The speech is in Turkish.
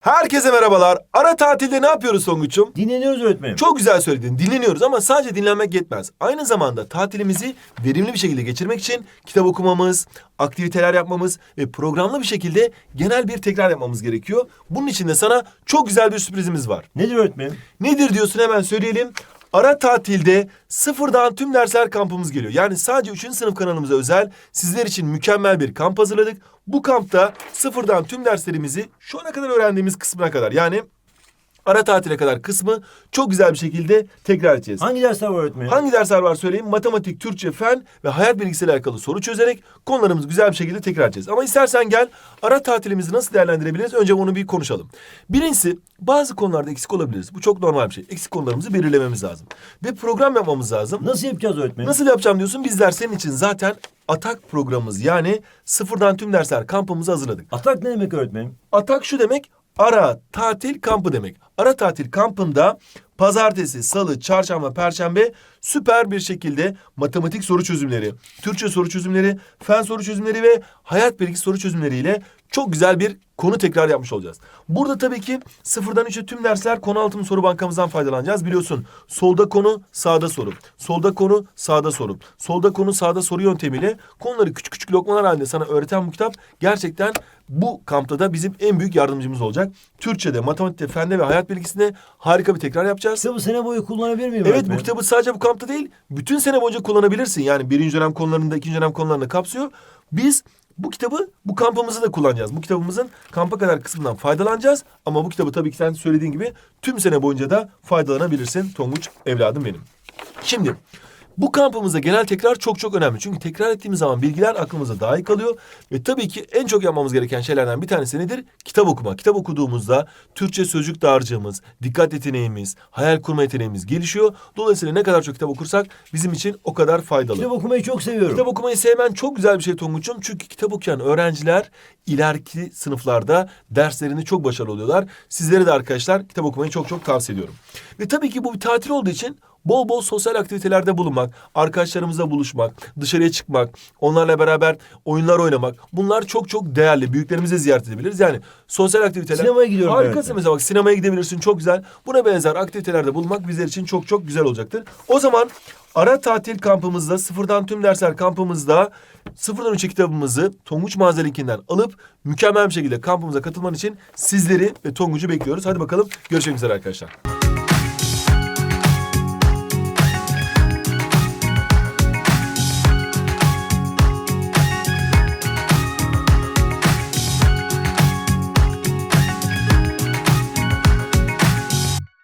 Herkese merhabalar. Ara tatilde ne yapıyoruz Songuç'um? Dinleniyoruz öğretmenim. Çok güzel söyledin. Dinleniyoruz ama sadece dinlenmek yetmez. Aynı zamanda tatilimizi verimli bir şekilde geçirmek için kitap okumamız, aktiviteler yapmamız ve programlı bir şekilde genel bir tekrar yapmamız gerekiyor. Bunun için de sana çok güzel bir sürprizimiz var. Nedir öğretmenim? Nedir diyorsun hemen söyleyelim. Ara tatilde sıfırdan tüm dersler kampımız geliyor. Yani sadece 3. sınıf kanalımıza özel sizler için mükemmel bir kamp hazırladık. Bu kampta sıfırdan tüm derslerimizi şu ana kadar öğrendiğimiz kısmına kadar yani ara tatile kadar kısmı çok güzel bir şekilde tekrar edeceğiz. Hangi dersler var öğretmenim? Hangi dersler var söyleyeyim? Matematik, Türkçe, fen ve hayat bilgisiyle alakalı soru çözerek konularımızı güzel bir şekilde tekrar edeceğiz. Ama istersen gel ara tatilimizi nasıl değerlendirebiliriz? Önce onu bir konuşalım. Birincisi bazı konularda eksik olabiliriz. Bu çok normal bir şey. Eksik konularımızı belirlememiz lazım. Ve program yapmamız lazım. Nasıl yapacağız öğretmenim? Nasıl yapacağım diyorsun? Bizler senin için zaten atak programımız yani sıfırdan tüm dersler kampımızı hazırladık. Atak ne demek öğretmenim? Atak şu demek ara tatil kampı demek. Ara tatil kampında pazartesi, salı, çarşamba, perşembe süper bir şekilde matematik soru çözümleri, Türkçe soru çözümleri, fen soru çözümleri ve hayat bilgisi soru çözümleriyle çok güzel bir konu tekrar yapmış olacağız. Burada tabii ki sıfırdan üçe tüm dersler konu altın soru bankamızdan faydalanacağız. Biliyorsun solda konu sağda soru. Solda konu sağda soru. Solda konu sağda soru yöntemiyle konuları küçük küçük lokmalar halinde sana öğreten bu kitap gerçekten bu kampta da bizim en büyük yardımcımız olacak. Türkçe'de, matematikte, fende ve hayat bilgisinde harika bir tekrar yapacağız. Kitabı sene boyu kullanabilir miyim Evet bu kitabı sadece bu kampta değil, bütün sene boyunca kullanabilirsin. Yani birinci dönem konularında, ikinci dönem konularında kapsıyor. Biz bu kitabı bu kampımızı da kullanacağız. Bu kitabımızın kampa kadar kısmından faydalanacağız. Ama bu kitabı tabii ki sen söylediğin gibi tüm sene boyunca da faydalanabilirsin Tonguç evladım benim. Şimdi bu kampımızda genel tekrar çok çok önemli. Çünkü tekrar ettiğimiz zaman bilgiler aklımızda daha iyi kalıyor. Ve tabii ki en çok yapmamız gereken şeylerden bir tanesi nedir? Kitap okuma. Kitap okuduğumuzda Türkçe sözcük dağarcığımız, dikkat yeteneğimiz, hayal kurma yeteneğimiz gelişiyor. Dolayısıyla ne kadar çok kitap okursak bizim için o kadar faydalı. Kitap okumayı çok seviyorum. Kitap okumayı sevmen çok güzel bir şey Tonguç'um. Çünkü kitap okuyan öğrenciler ileriki sınıflarda derslerini çok başarılı oluyorlar. Sizlere de arkadaşlar kitap okumayı çok çok tavsiye ediyorum. Ve tabii ki bu bir tatil olduğu için bol bol sosyal aktivitelerde bulunmak, arkadaşlarımızla buluşmak, dışarıya çıkmak, onlarla beraber oyunlar oynamak. Bunlar çok çok değerli. Büyüklerimizi ziyaret edebiliriz. Yani sosyal aktiviteler. Sinemaya gidiyorum Harikasın mesela bak sinemaya gidebilirsin çok güzel. Buna benzer aktivitelerde bulunmak bizler için çok çok güzel olacaktır. O zaman ara tatil kampımızda sıfırdan tüm dersler kampımızda sıfırdan üçe kitabımızı Tonguç Mağaza linkinden alıp mükemmel bir şekilde kampımıza katılman için sizleri ve Tonguç'u bekliyoruz. Hadi bakalım görüşmek üzere arkadaşlar.